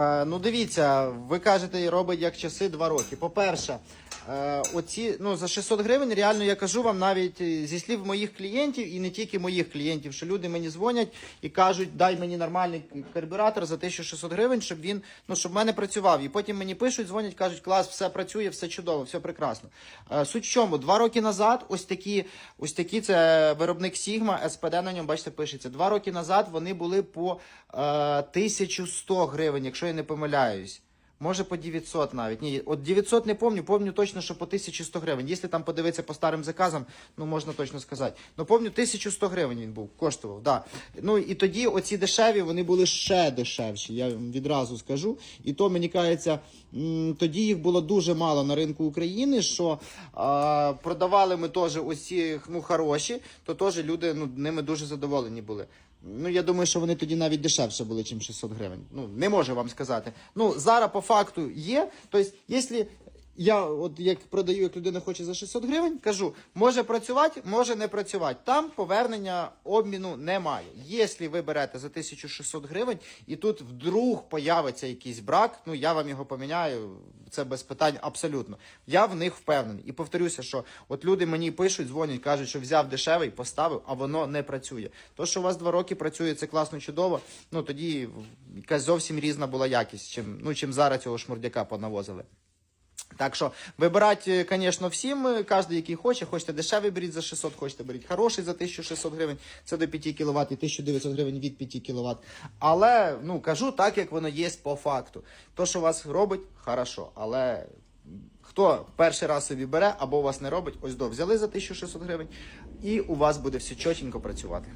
Е, Ну, дивіться, ви кажете, робить як часи два роки. По-перше, оці, ну, за 600 гривень, реально я кажу вам навіть е, зі слів моїх клієнтів, і не тільки моїх клієнтів, що люди мені дзвонять і кажуть, дай мені нормальний карбюратор за 1600 гривень, щоб він, ну, щоб в мене працював. І потім мені пишуть, дзвонять, кажуть, клас, все працює, все чудово, все прекрасно. Е, Суть в чому? Два роки назад, ось такі, ось такі, це виробник Sigma, СПД на ньому, бачите, пишеться. Два роки назад вони були по е, 1100 гривень, якщо я не помиляюсь. Може по 900 навіть. Ні, от 900 не помню, помню точно, що по 1100 гривень. Якщо там подивитися по старим заказам, ну можна точно сказати. Ну помню, 1100 гривень він був, коштував, да. Ну і тоді оці дешеві, вони були ще дешевші, я відразу скажу. І то мені кажеться, тоді їх було дуже мало на ринку України, що а, продавали ми теж оці ну, хороші, то теж люди ну, ними дуже задоволені були. Ну, я думаю, що вони тоді навіть дешевше були, ніж 600 гривень. Ну, не можу вам сказати. Ну, зараз по факту є. Тобто, якщо я, от як продаю, як людина хоче за 600 гривень, кажу, може працювати, може не працювати. Там повернення обміну немає. Якщо ви берете за 1600 гривень і тут вдруг появиться якийсь брак, ну я вам його поміняю. Це без питань абсолютно. Я в них впевнений. І повторюся, що от люди мені пишуть, дзвонять, кажуть, що взяв дешевий, поставив, а воно не працює. То, що у вас два роки працює, це класно, чудово. Ну тоді якась зовсім різна була якість, чим, ну, чим зараз цього шмурдяка понавозили. Так що вибирати, звісно, всім, е, кожен, який хоче. Хочете дешевий беріть за 600, хочете беріть хороший за 1600 гривень, це до 5 кВт і 1900 гривень від 5 кВт. Але ну кажу так, як воно є по факту. То, що вас робить, хорошо. Але хто перший раз собі бере або у вас не робить, ось до взяли за 1600 гривень, і у вас буде все чотенько працювати.